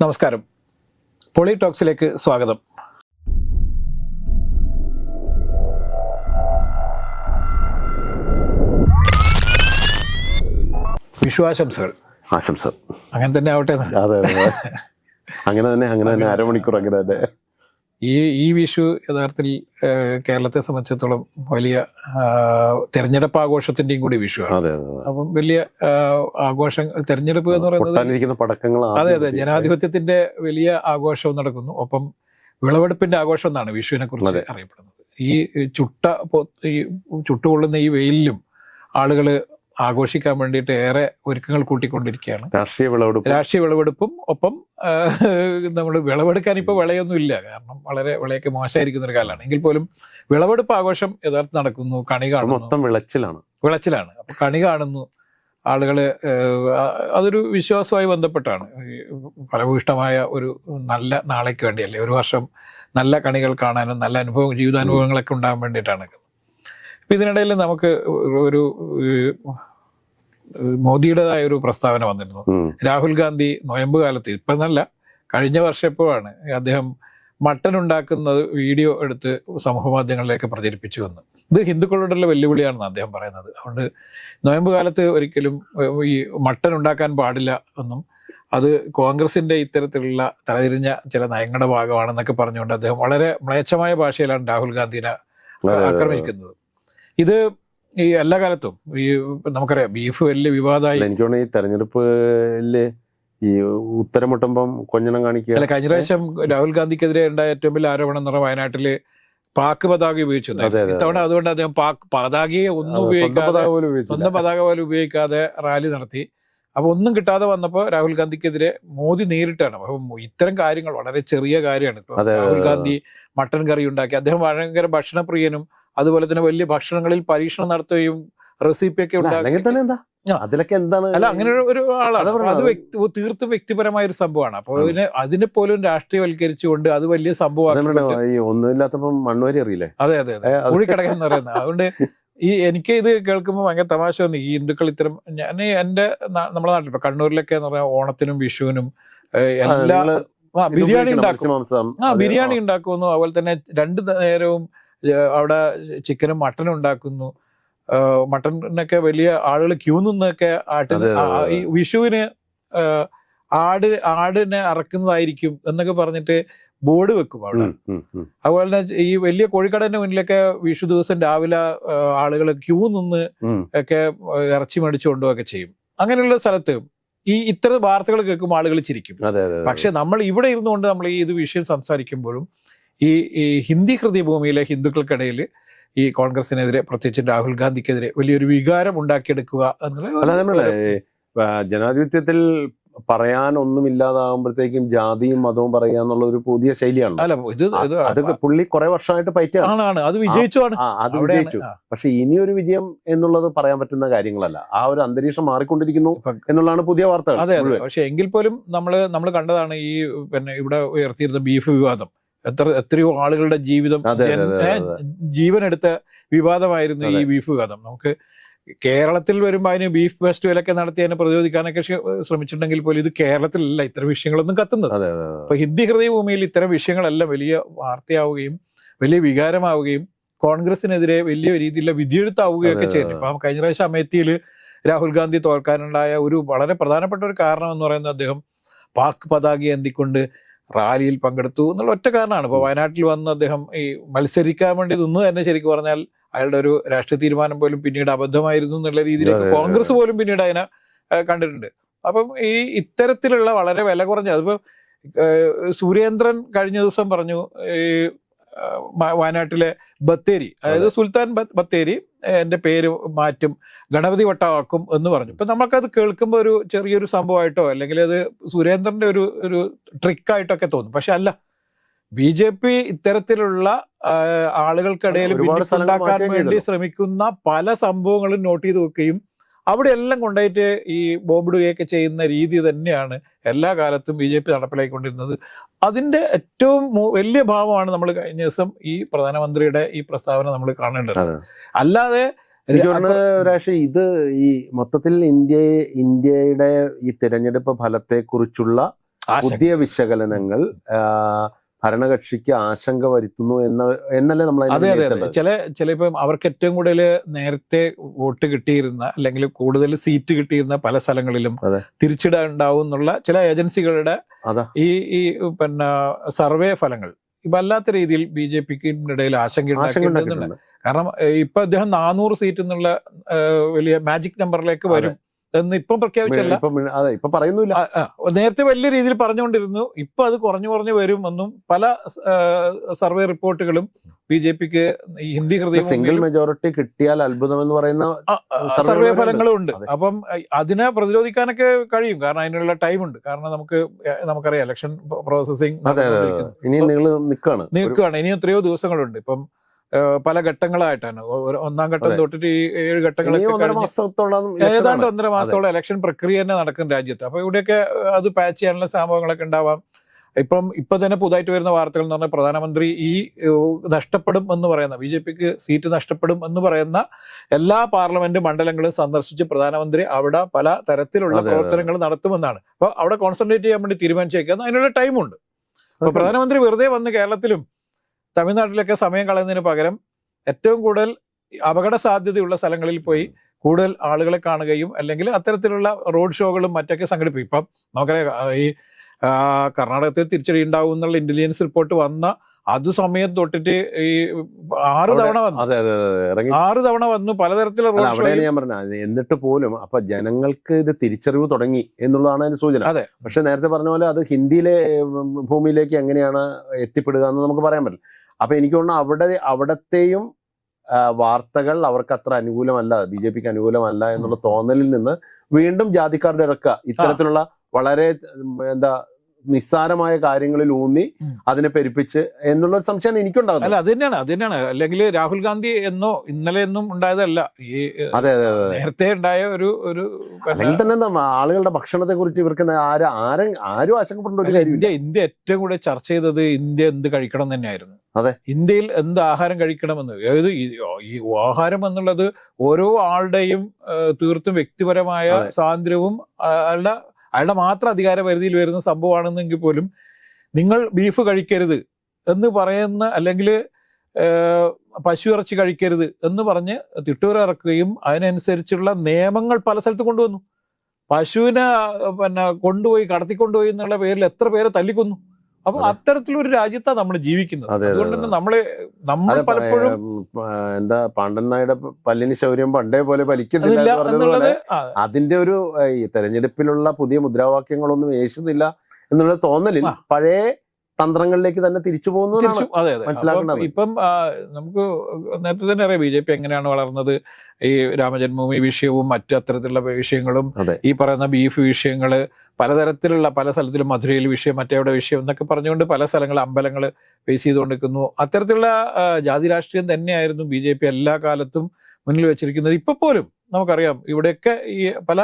നമസ്കാരം. പൊളിടോക്സിലേക്ക് സ്വാഗതം. വിശ്വാശംസകൾ. ആശംസ. അങ്ങനെ തന്നെ ആവട്ടെ അതെ അതെ. അങ്ങനെ തന്നെ അങ്ങനെ തന്നെ അരമണിക്കൂർ അങ്ങനെ തന്നെ. ഈ ഈ വിഷു യഥാർത്ഥത്തിൽ കേരളത്തെ സംബന്ധിച്ചിടത്തോളം വലിയ തെരഞ്ഞെടുപ്പ് ആഘോഷത്തിന്റെയും കൂടി വിഷുവാണ്. അപ്പം വലിയ ആഘോഷം തെരഞ്ഞെടുപ്പ് എന്ന് പറയുന്നത് അതെ അതെ ജനാധിപത്യത്തിന്റെ വലിയ ആഘോഷവും നടക്കുന്നു. ഒപ്പം വിളവെടുപ്പിന്റെ ആഘോഷം എന്നാണ് വിഷുവിനെ കുറിച്ച് അറിയപ്പെടുന്നത്. ഈ ചുട്ട ഈ ചുട്ടുകൊള്ളുന്ന ഈ വെയിലിലും ആളുകൾ ആഘോഷിക്കാൻ വേണ്ടിയിട്ട് ഏറെ ഒരുക്കങ്ങൾ കൂട്ടിക്കൊണ്ടിരിക്കുകയാണ്. രാഷ്ട്രീയ വിളവെടുപ്പ്. രാഷ്ട്രീയ വിളവെടുപ്പും ഒപ്പം നമ്മൾ വിളവെടുക്കാൻ ഇപ്പോൾ വിളയൊന്നും ഇല്ല കാരണം വളരെ വിളയൊക്കെ മോശമായിരിക്കുന്ന ഒരു കാലമാണ്. എങ്കിൽ പോലും വിളവെടുപ്പ് ആഘോഷം യഥാർത്ഥം നടക്കുന്നു. കണി കാണുന്നു. മൊത്തം വിളച്ചിലാണ്. വിളച്ചിലാണ്. അപ്പൊ കണി കാണുന്നു. ആളുകൾ അതൊരു വിശ്വാസവുമായി ബന്ധപ്പെട്ടാണ്. ഫലഭൂഷ്ടമായ ഒരു നല്ല നാളേക്ക് വേണ്ടിയല്ലേ? ഒരു വർഷം നല്ല കണികൾ കാണാനും നല്ല അനുഭവം ജീവിതാനുഭവങ്ങളൊക്കെ ഉണ്ടാകാൻ വേണ്ടിയിട്ടാണ്. അപ്പം ഇതിനിടയിൽ നമുക്ക് ഒരു മോദിയുടേതായ ഒരു പ്രസ്താവന വന്നിരുന്നു. രാഹുൽ ഗാന്ധി നോയമ്പ് കാലത്ത് ഇപ്പം എന്നല്ല കഴിഞ്ഞ വർഷം എപ്പോഴാണ് അദ്ദേഹം മട്ടൻ ഉണ്ടാക്കുന്നത് വീഡിയോ എടുത്ത് സമൂഹ മാധ്യമങ്ങളിലേക്ക് പ്രചരിപ്പിച്ചു വന്ന് ഇത് ഹിന്ദുക്കളോടുള്ള വെല്ലുവിളിയാണെന്ന് അദ്ദേഹം പറയുന്നത്. അതുകൊണ്ട് നോയമ്പ് കാലത്ത് ഒരിക്കലും ഈ മട്ടൻ ഉണ്ടാക്കാൻ പാടില്ല എന്നും അത് കോൺഗ്രസിന്റെ ഇത്തരത്തിലുള്ള തലതിരിഞ്ഞ ചില നയങ്ങളുടെ ഭാഗമാണെന്നൊക്കെ പറഞ്ഞുകൊണ്ട് അദ്ദേഹം വളരെ മ്ലേച്ഛമായ ഭാഷയിലാണ് രാഹുൽ ഗാന്ധിനെ ആക്രമിക്കുന്നത്. ഇത് ഈ എല്ലാ കാലത്തും ഈ നമുക്കറിയാം ബീഫ് വലിയ വിവാദമായി എനിക്ക് തോന്നുന്നു ഈ തെരഞ്ഞെടുപ്പിൽ ഈ ഉത്തരം മുട്ടുമ്പം കൊഞ്ഞണം കാണിക്കുക. അല്ല കഴിഞ്ഞ പ്രാവശ്യം രാഹുൽ ഗാന്ധിക്കെതിരെ ഉണ്ടായ ഏറ്റവും വലിയ ആരോപണം എന്ന് പറഞ്ഞാൽ വയനാട്ടിൽ പാക് പതാക ഉപയോഗിച്ചു ഇത്തവണ അതുകൊണ്ട് അദ്ദേഹം പാക് പതാകയെ ഒന്നും ഉപയോഗിക്കാതെ. സ്വന്തം പതാക പോലും ഉപയോഗിക്കാതെ റാലി നടത്തി. അപ്പൊ ഒന്നും കിട്ടാതെ വന്നപ്പോൾ രാഹുൽ ഗാന്ധിക്കെതിരെ മോദി നേരിട്ടാണ്. അപ്പൊ ഇത്തരം കാര്യങ്ങൾ വളരെ ചെറിയ കാര്യമാണ്. രാഹുൽ ഗാന്ധി മട്ടൻ കറി ഉണ്ടാക്കി. അദ്ദേഹം ഭയങ്കര ഭക്ഷണപ്രിയനും അതുപോലെ തന്നെ വലിയ ഭക്ഷണങ്ങളിൽ പരീക്ഷണം നടത്തുകയും റെസിപ്പി ഒക്കെ അല്ലെങ്കിൽ തന്നെ എന്താ? അതിലൊക്കെ എന്താണ് അല്ല അങ്ങനെ ഒരു- ആളാണ്. അതാ അപ്പൊ വ്യക്തി തീർത്തും വ്യക്തിപരമായ ഒരു സംഭവമാണ്. അപ്പോൾ ആണ്. അതിനെ അതിനെ പോലും രാഷ്ട്രീയവൽക്കരിച്ചുകൊണ്ട് അത് വലിയ സംഭവമാണ് ഈ ഒന്നുമില്ലാത്തപ്പം മണ്ണുവരി അറിയില്ലേ? അതെ അതെ കുഴിക്കടകൻ എന്ന് പറയുന്നത് അതുകൊണ്ട് ഈ എനിക്ക് ഇത് കേൾക്കുമ്പോൾ ഭയങ്കര തമാശ തോന്നി. ഈ ഹിന്ദുക്കൾ ഇത്തരം ഞാൻ എന്റെ നാ- നമ്മുടെ നാട്ടിൽ ഇപ്പൊ കണ്ണൂരിലൊക്കെ എന്ന് പറഞ്ഞാൽ ഓണത്തിനും വിഷുവിനും എല്ലാ ബിരിയാണി ഉണ്ടാക്കും. ആ ബിരിയാണി ഉണ്ടാക്കുമെന്നും അതുപോലെ തന്നെ രണ്ട് നേരവും അവിടെ ചിക്കനും മട്ടനും ഉണ്ടാക്കുന്നു മട്ടനൊക്കെ വലിയ ആളുകൾ ക്യൂ നിന്നൊക്കെ ആട്ടിന്. ഈ വിഷുവിന് ആട് ആടിനെ അറക്കുന്നതായിരിക്കും എന്നൊക്കെ പറഞ്ഞിട്ട് ബോർഡ് വെക്കും അവിടെ. അതുപോലെ തന്നെ ഈ വലിയ കോഴിക്കടന്റെ മുന്നിലൊക്കെ വിഷു ദിവസം രാവിലെ ആളുകൾ ക്യൂ നിന്ന്. ഒക്കെ ഇറച്ചി മേടിച്ചു കൊണ്ടുപോകൊക്കെ ചെയ്യും അങ്ങനെയുള്ള സ്ഥലത്ത് ഈ ഇത്തരം വാർത്തകൾ കേൾക്കുമ്പോൾ ആളുകൾ ചിരിക്കും. പക്ഷെ നമ്മൾ ഇവിടെ ഇരുന്നുകൊണ്ട് നമ്മൾ ഈ ഇത് വിഷയം സംസാരിക്കുമ്പോഴും ഈ ഈ ഹിന്ദി ഹൃദയഭൂമിയിലെ ഹിന്ദുക്കൾക്കിടയിൽ ഈ കോൺഗ്രസിനെതിരെ പ്രത്യേകിച്ച് രാഹുൽ ഗാന്ധിക്കെതിരെ വലിയൊരു വികാരം ഉണ്ടാക്കിയെടുക്കുക എന്നുള്ള ജനാധിപത്യത്തിൽ പറയാൻ ഒന്നുമില്ലാതാകുമ്പോഴത്തേക്കും ജാതിയും മതവും പറയുക എന്നുള്ള ഒരു പുതിയ ശൈലിയാണ് അല്ല ഇത് അത് പുള്ളി കുറെ വർഷമായിട്ട് പറ്റിയാണ് അത് വിജയിച്ചു അത് വിജയിച്ചു. പക്ഷെ ഇനിയൊരു വിജയം എന്നുള്ളത് പറയാൻ പറ്റുന്ന കാര്യങ്ങളല്ല. ആ ഒരു അന്തരീക്ഷം മാറിക്കൊണ്ടിരിക്കുന്നു എന്നുള്ളതാണ് പുതിയ വാർത്തകൾ അതെ അതെ. പക്ഷെ എങ്കിൽ പോലും നമ്മൾ നമ്മൾ കണ്ടതാണ് ഈ പിന്നെ ഇവിടെ ഉയർത്തിയിരുന്ന ബീഫ് വിവാദം. എത്ര എത്രയോ ആളുകളുടെ ജീവിതം ജീവനെടുത്ത വിവാദമായിരുന്നു ഈ ബീഫ് വിവാദം. നമുക്ക് കേരളത്തിൽ വരുമ്പോൾ അതിന് ബീഫ് ഫെസ്റ്റിവലൊക്കെ നടത്തി അതിനെ പ്രതിരോധിക്കാനൊക്കെ ശ്രമിച്ചിട്ടുണ്ടെങ്കിൽ പോലും ഇത് കേരളത്തിലല്ല ഇത്തരം വിഷയങ്ങളൊന്നും കത്തുന്നത്. അപ്പൊ ഹിന്ദി ഹൃദയഭൂമിയിൽ ഇത്തരം വിഷയങ്ങളെല്ലാം വലിയ വാർത്തയാവുകയും വലിയ വികാരമാവുകയും കോൺഗ്രസിനെതിരെ വലിയ രീതിയിലുള്ള വിധിയെഴുത്താവുകയൊക്കെ ഒക്കെ ചെയ്യുന്നു ഇപ്പൊ കഴിഞ്ഞ പ്രാവശ്യം അമേത്തിയിൽ രാഹുൽ ഗാന്ധി തോൽക്കാനുണ്ടായ ഒരു വളരെ പ്രധാനപ്പെട്ട ഒരു കാരണം എന്ന് പറയുന്നത് അദ്ദേഹം പാക് പതാക എന്തിക്കൊണ്ട് റാലിയിൽ പങ്കെടുത്തു എന്നുള്ള ഒറ്റ കാരണമാണ്. ഇപ്പോൾ വയനാട്ടിൽ വന്ന് അദ്ദേഹം ഈ മത്സരിക്കാൻ വേണ്ടി നിന്ന് തന്നെ ശരിക്കും പറഞ്ഞാൽ അയാളുടെ ഒരു രാഷ്ട്രീയ തീരുമാനം പോലും പിന്നീട് അബദ്ധമായിരുന്നു എന്നുള്ള രീതിയിലേക്ക് കോൺഗ്രസ് പോലും പിന്നീട് അതിനെ കണ്ടിട്ടുണ്ട്. അപ്പം ഈ ഇത്തരത്തിലുള്ള വളരെ വില കുറഞ്ഞ അതിപ്പോൾ സൂര്യേന്ദ്രൻ സുരേന്ദ്രൻ കഴിഞ്ഞ ദിവസം പറഞ്ഞു ഈ വയനാട്ടിലെ ബത്തേരി അതായത് സുൽത്താൻ ബത്തേരി എന്റെ എന്റെ പേര് മാറ്റും ഗണപതി വട്ടമാക്കും എന്ന് പറഞ്ഞു. ഇപ്പൊ നമുക്കത് കേൾക്കുമ്പോൾ ഒരു ചെറിയൊരു സംഭവമായിട്ടോ അല്ലെങ്കിൽ അത് സുരേന്ദ്രന്റെ ഒരു ഒരു ട്രിക്കായിട്ടൊക്കെ തോന്നും. പക്ഷെ അല്ല ബി ജെ പി ഇത്തരത്തിലുള്ള ആളുകൾക്കിടയിൽ മാറ്റുകയും വേണ്ടി ശ്രമിക്കുന്ന പല സംഭവങ്ങളും നോട്ട് ചെയ്ത് വെക്കുകയും അവിടെ എല്ലാം കൊണ്ടായിട്ട് ഈ ബോംബിടുകയൊക്കെ ചെയ്യുന്ന രീതി തന്നെയാണ് എല്ലാ കാലത്തും ബി ജെ പി നടപ്പിലാക്കിക്കൊണ്ടിരുന്നത് അതിന്റെ ഏറ്റവും വലിയ ഭാവമാണ് നമ്മൾ കഴിഞ്ഞ ദിവസം ഈ പ്രധാനമന്ത്രിയുടെ ഈ പ്രസ്താവന നമ്മൾ കാണേണ്ടത്. അല്ലാതെ എനിക്ക് തോന്നുന്നത് ഇത് ഈ മൊത്തത്തിൽ ഇന്ത്യ ഇന്ത്യയുടെ ഈ തിരഞ്ഞെടുപ്പ് ഫലത്തെ കുറിച്ചുള്ള പുതിയ വിശകലനങ്ങൾ ഭരണകക്ഷിക്ക് ആശങ്ക വരുത്തുന്നു എന്ന എന്നല്ലേ നമ്മൾ അതെ അതെ ചില ചിലപ്പം അവർക്ക് ഏറ്റവും കൂടുതൽ നേരത്തെ വോട്ട് കിട്ടിയിരുന്ന അല്ലെങ്കിൽ കൂടുതൽ സീറ്റ് കിട്ടിയിരുന്ന പല സ്ഥലങ്ങളിലും തിരിച്ചിടാൻ ഉണ്ടാവും എന്നുള്ള ചില ഏജൻസികളുടെ ഈ ഈ പിന്നെ സർവേ ഫലങ്ങൾ. വല്ലാത്ത രീതിയിൽ ബി ജെ പിക്ക് ഇടയിൽ ആശങ്ക കാരണം ഇപ്പൊ അദ്ദേഹം നാനൂറ് സീറ്റ് എന്നുള്ള വലിയ മാജിക് നമ്പറിലേക്ക് വരും. എന്ന് ഇപ്പം പ്രഖ്യാപിച്ചല്ല. ഇപ്പൊ അതെ ഇപ്പൊ പറയുന്നില്ല. നേരത്തെ വലിയ രീതിയിൽ പറഞ്ഞുകൊണ്ടിരുന്നു. ഇപ്പൊ അത് കുറഞ്ഞു കുറഞ്ഞു വരും എന്നും പല സർവേ റിപ്പോർട്ടുകളും ബി ജെ പിക്ക് ഹിന്ദി ഹൃദയം സിംഗിൾ മെജോറിറ്റി കിട്ടിയാൽ അത്ഭുതം എന്ന് പറയുന്ന സർവേ ഫലങ്ങളും ഉണ്ട്. അപ്പം അതിനെ പ്രതിരോധിക്കാനൊക്കെ കഴിയും. കാരണം അതിനുള്ള ടൈം ഉണ്ട്. കാരണം നമുക്ക് നമുക്കറിയാം ഇലക്ഷൻ പ്രോസസ്സിംഗ് അതെ. ഇനി നിങ്ങൾ നിൽക്കാണ് നീക്കുകയാണ് ഇനി എത്രയോ ദിവസങ്ങളുണ്ട്. ഇപ്പം പല ഘട്ടങ്ങളായിട്ടാണ്. ഒന്നാം ഘട്ടം. തൊട്ടിട്ട് ഈ ഏഴ് ഘട്ടങ്ങളൊക്കെ ഏതാണ്ട് ഒന്നര മാസത്തോളം ഇലക്ഷൻ പ്രക്രിയ തന്നെ നടക്കും രാജ്യത്ത്. അപ്പൊ ഇവിടെയൊക്കെ അത് പാച്ച് ചെയ്യാനുള്ള സംഭവങ്ങളൊക്കെ ഉണ്ടാവാം. ഇപ്പം ഇപ്പൊ തന്നെ പുതുതായിട്ട് വരുന്ന വാർത്തകൾ എന്ന് പറഞ്ഞാൽ പ്രധാനമന്ത്രി ഈ നഷ്ടപ്പെടും എന്ന് പറയുന്ന ബി ജെ പിക്ക് സീറ്റ് നഷ്ടപ്പെടും എന്ന് പറയുന്ന എല്ലാ പാർലമെന്റ് മണ്ഡലങ്ങളും സന്ദർശിച്ച് പ്രധാനമന്ത്രി അവിടെ പല തരത്തിലുള്ള. പ്രവർത്തനങ്ങൾ നടത്തുമെന്നാണ്. അപ്പൊ അവിടെ കോൺസെൻട്രേറ്റ് ചെയ്യാൻ വേണ്ടി തീരുമാനിച്ചേക്കുന്നത് അതിനുള്ള ടൈമുണ്ട് അപ്പൊ പ്രധാനമന്ത്രി വെറുതെ വന്ന് കേരളത്തിലും തമിഴ്നാട്ടിലൊക്കെ സമയം കളയുന്നതിന് പകരം ഏറ്റവും കൂടുതൽ അപകട സാധ്യതയുള്ള സ്ഥലങ്ങളിൽ പോയി കൂടുതൽ ആളുകളെ കാണുകയും അല്ലെങ്കിൽ അത്തരത്തിലുള്ള റോഡ് ഷോകളും മറ്റൊക്കെ സംഘടിപ്പിക്കും. ഇപ്പം നമുക്കറിയാം ഈ കർണാടകത്തിൽ തിരിച്ചടി ഉണ്ടാവും എന്നുള്ള ഇന്റലിജൻസ് റിപ്പോർട്ട് വന്ന അത് സമയം തൊട്ടിട്ട് ഈ ആറ് തവണ വന്നു. ആറ് തവണ വന്നു. പലതരത്തിലുള്ള അവിടെയാണ് ഞാൻ പറഞ്ഞത്. എന്നിട്ട് പോലും അപ്പൊ ജനങ്ങൾക്ക് ഇത് തിരിച്ചറിവ് തുടങ്ങി എന്നുള്ളതാണ് അതിന്റെ സൂചന. അതെ. പക്ഷെ നേരത്തെ പറഞ്ഞ പോലെ അത് ഹിന്ദിയിലെ ഭൂമിയിലേക്ക് എങ്ങനെയാണ് എത്തിപ്പെടുക എന്ന് നമുക്ക് പറയാൻ പറ്റില്ല. അപ്പൊ എനിക്ക് തോന്നുന്നു അവിടെ അവിടത്തെയും വാർത്തകൾ അവർക്ക് അത്ര അനുകൂലമല്ല ബി ജെ പിക്ക് അനുകൂലമല്ല എന്നുള്ള തോന്നലിൽ നിന്ന് വീണ്ടും ജാതിക്കാരുടെ ഇറക്കുക ഇത്തരത്തിലുള്ള വളരെ എന്താ നിസ്സാരമായ കാര്യങ്ങളിൽ ഊന്നി അതിനെ പെരുപ്പിച്ച് എന്നുള്ള ഒരു സംശയമാണ് എനിക്കുണ്ടാകുന്നത് അല്ല അത് തന്നെയാണ് അത് തന്നെയാണ്. അല്ലെങ്കിൽ രാഹുൽ ഗാന്ധി എന്നോ ഇന്നലെ എന്നും ഉണ്ടായതല്ല. ഈ അതെ അതെ അതെ. നേരത്തെ ഉണ്ടായ ഒരു ഒരു അല്ലെങ്കിൽ തന്നെ എന്താ ആളുകളുടെ ഭക്ഷണത്തെ കുറിച്ച് ഇവർക്ക് ആരും ആരും ആരും ആശങ്കപ്പെടേണ്ട ഒരു കാര്യമില്ല. ഇന്ത്യ ഇന്ത്യ ഏറ്റവും കൂടുതൽ ചർച്ച ചെയ്തത് ഇന്ത്യ എന്ത് കഴിക്കണം തന്നെയായിരുന്നു. അതെ. ഇന്ത്യയിൽ എന്ത് ആഹാരം കഴിക്കണമെന്ന്. അതായത് ഈ ആഹാരം എന്നുള്ളത് ഓരോ ആളുടെയും തീർത്തും വ്യക്തിപരമായ. സ്വാതന്ത്ര്യവും അയാളുടെ അയാളുടെ മാത്രം അധികാര പരിധിയിൽ വരുന്ന സംഭവമാണെന്നെങ്കിൽ പോലും നിങ്ങൾ ബീഫ് കഴിക്കരുത് എന്ന് പറയുന്ന അല്ലെങ്കിൽ പശു ഇറച്ചി കഴിക്കരുത് എന്ന് പറഞ്ഞ് തിട്ടൂരിറക്കുകയും അതിനനുസരിച്ചുള്ള നിയമങ്ങൾ പല സ്ഥലത്ത് കൊണ്ടുവന്നു. പശുവിനെ പിന്നെ കൊണ്ടുപോയി കടത്തിക്കൊണ്ടുപോയി എന്നുള്ള പേരിൽ എത്ര പേരെ തല്ലിക്കൊന്നു. അപ്പൊ അതെ. അത്തരത്തിലൊരു രാജ്യത്താണ് നമ്മൾ ജീവിക്കുന്നത്. അതെ, അതെ, അതുകൊണ്ട് തന്നെ നമ്മൾ നമ്മൾ പലപ്പോഴും എന്താ പാണ്ഡൻ നായുടെ പല്ലിന് ശൗര്യം പണ്ടേ പോലെ പലിക്കുന്നില്ല പറഞ്ഞതുപോലെ അതിന്റെ ഒരു ഈ തെരഞ്ഞെടുപ്പിലുള്ള പുതിയ മുദ്രാവാക്യങ്ങളൊന്നും യേശുന്നില്ല എന്നുള്ള തോന്നലിൽ പഴയ തന്ത്രങ്ങളിലേക്ക് തന്നെ തിരിച്ചു പോകുന്നു തിരിച്ചു അതെ അതെ. മനസ്സിലാക്കേണ്ടത്. ഇപ്പം നമുക്ക് നേരത്തെ തന്നെ അറിയാം ബി ജെ പി എങ്ങനെയാണ് വളർന്നത്. ഈ രാമജന്മഭൂമി വിഷയവും മറ്റു അത്തരത്തിലുള്ള വിഷയങ്ങളും ഈ പറയുന്ന ബീഫ് വിഷയങ്ങൾ പലതരത്തിലുള്ള പല സ്ഥലത്തിലും മധുരയിൽ വിഷയം മറ്റേവിടെ വിഷയം എന്നൊക്കെ പറഞ്ഞുകൊണ്ട് പല സ്ഥലങ്ങൾ അമ്പലങ്ങൾ ഫേസ് ചെയ്തുകൊണ്ടിരിക്കുന്നു. അത്തരത്തിലുള്ള ജാതി രാഷ്ട്രീയം തന്നെയായിരുന്നു ബി ജെ പി എല്ലാ കാലത്തും മുന്നിൽ വെച്ചിരിക്കുന്നത്. ഇപ്പൊ പോലും നമുക്കറിയാം ഇവിടെയൊക്കെ ഈ പല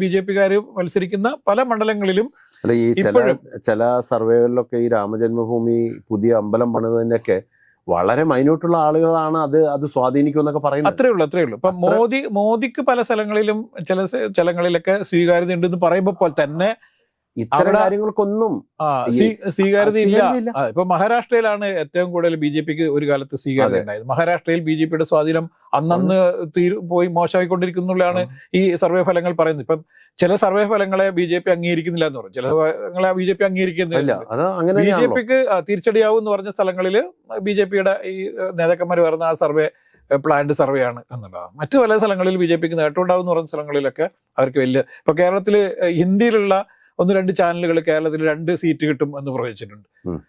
ബി ജെ പിക്കാർ മത്സരിക്കുന്ന പല മണ്ഡലങ്ങളിലും അല്ല ഈ ചില ചില സർവേകളിലൊക്കെ ഈ രാമജന്മഭൂമി പുതിയ അമ്പലം പണിതതിനൊക്കെ വളരെ മൈന്യൂട്ടുള്ള ആളുകളാണ് അത് അത് സ്വാധീനിക്കും എന്നൊക്കെ പറയുന്നത്. അത്രേ ഉള്ളൂ അത്രേ ഉള്ളൂ. ഇപ്പൊ മോദി മോദിക്ക് പല സ്ഥലങ്ങളിലും ചില സ്ഥലങ്ങളിലൊക്കെ സ്വീകാര്യത ഉണ്ടെന്ന് പറയുമ്പോൾ തന്നെ ഇത്തരം കാര്യങ്ങൾക്കൊന്നും സ്വീകാര്യതയില്ല. ഇപ്പൊ മഹാരാഷ്ട്രയിലാണ് ഏറ്റവും കൂടുതൽ ബി ജെ പിക്ക് ഒരു കാലത്ത് സ്വീകാര്യത. ഉണ്ടായത്. മഹാരാഷ്ട്രയിൽ ബി ജെ പിയുടെ സ്വാധീനം അന്നന്ന് തീരു പോയി മോശമായിക്കൊണ്ടിരിക്കുന്നുള്ളതാണ് ഈ സർവേ ഫലങ്ങൾ പറയുന്നത്. ഇപ്പം ചില സർവേ ഫലങ്ങളെ ബി ജെ പി അംഗീകരിക്കുന്നില്ല എന്ന് പറഞ്ഞു ചില ഫലങ്ങളെ ബി ജെ പി അംഗീകരിക്കുന്നില്ല ബി ജെ പിക്ക് തിരിച്ചടിയാവും എന്ന് പറഞ്ഞ സ്ഥലങ്ങളിൽ ബി ജെ പിയുടെ ഈ നേതാക്കന്മാർ വരുന്ന ആ സർവേ പ്ലാന്റ് സർവേ ആണ് എന്നുള്ളതാണ്. മറ്റു പല സ്ഥലങ്ങളിൽ ബി ജെ പിക്ക് നേട്ടമുണ്ടാവും എന്ന് പറഞ്ഞ സ്ഥലങ്ങളിലൊക്കെ അവർക്ക് വലിയ ഇപ്പൊ കേരളത്തിൽ ഹിന്ദിയിലുള്ള ഒന്ന് രണ്ട് ചാനലുകൾ കേരളത്തിൽ രണ്ട് സീറ്റ് കിട്ടും എന്ന് പ്രവചിച്ചിട്ടുണ്ട്.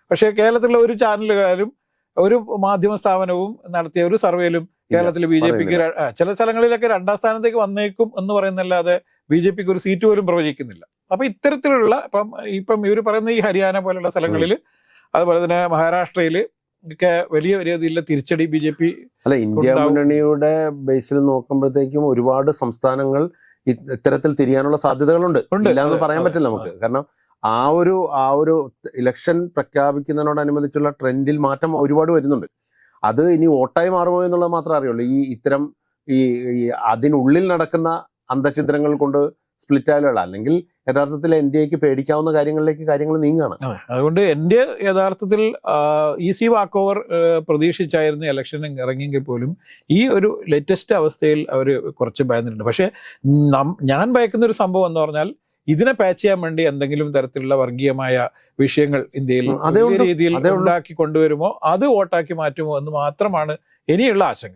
പക്ഷേ കേരളത്തിലുള്ള ഒരു ചാനലുകാരും ഒരു മാധ്യമ സ്ഥാപനവും നടത്തിയ ഒരു സർവേയിലും കേരളത്തിൽ ബി ജെ പിക്ക് ചില സ്ഥലങ്ങളിലൊക്കെ രണ്ടാം സ്ഥാനത്തേക്ക് വന്നേക്കും എന്ന് പറയുന്നല്ലാതെ ബി ജെ പിക്ക് ഒരു സീറ്റ് പോലും പ്രവചിക്കുന്നില്ല. അപ്പൊ ഇത്തരത്തിലുള്ള ഇപ്പം ഇപ്പം ഇവർ പറയുന്ന ഈ ഹരിയാന പോലുള്ള സ്ഥലങ്ങളിൽ അതുപോലെ തന്നെ മഹാരാഷ്ട്രയിൽ ഒക്കെ വലിയ രീതിയിലുള്ള തിരിച്ചടി ബി ജെ പി അല്ല ഇന്ത്യ മുന്നണിയുടെ ബേസിൽ നോക്കുമ്പോഴത്തേക്കും ഒരുപാട് സംസ്ഥാനങ്ങൾ ഇത്തരത്തിൽ തിരിയാനുള്ള സാധ്യതകളുണ്ട്. ഇല്ലാന്ന് ഇല്ല എന്ന് പറയാൻ പറ്റില്ല നമുക്ക്. കാരണം ആ ഒരു ആ ഒരു ഇലക്ഷൻ പ്രഖ്യാപിക്കുന്നതിനോടനുബന്ധിച്ചുള്ള ട്രെൻഡിൽ മാറ്റം ഒരുപാട് വരുന്നുണ്ട്. അത് ഇനി വോട്ടായി മാറുമോ എന്നുള്ളത് മാത്രമേ അറിയുള്ളൂ. ഈ ഇത്തരം ഈ ഈ അതിനുള്ളിൽ നടക്കുന്ന അന്തഛിദ്രങ്ങൾ കൊണ്ട് സ്പ്ലിറ്റ് ആയാലുള്ള അല്ലെങ്കിൽ യഥാർത്ഥത്തിൽ എൻ ഡി എക്ക് പേടിക്കാവുന്ന കാര്യങ്ങളിലേക്ക് കാര്യങ്ങൾ നീങ്ങാണ്. അതുകൊണ്ട് എന്റെ യഥാർത്ഥത്തിൽ ഈസി വാക്ക് ഓവർ പ്രതീക്ഷിച്ചായിരുന്നു ഇലക്ഷൻ ഇറങ്ങിയെങ്കിൽ പോലും ഈ ഒരു ലേറ്റസ്റ്റ് അവസ്ഥയിൽ അവർ കുറച്ച് ഭയന്നിട്ടുണ്ട്. പക്ഷേ ഞാൻ ഭയക്കുന്ന ഒരു സംഭവം എന്ന് പറഞ്ഞാൽ ഇതിനെ പാച്ച് ചെയ്യാൻ വേണ്ടി എന്തെങ്കിലും തരത്തിലുള്ള വർഗീയമായ വിഷയങ്ങൾ ഇന്ത്യയിൽ അതേ രീതിയിൽ ഉണ്ടാക്കി കൊണ്ടുവരുമോ അത് വോട്ടാക്കി മാറ്റുമോ എന്ന് മാത്രമാണ് ഇനിയുള്ള ആശങ്ക.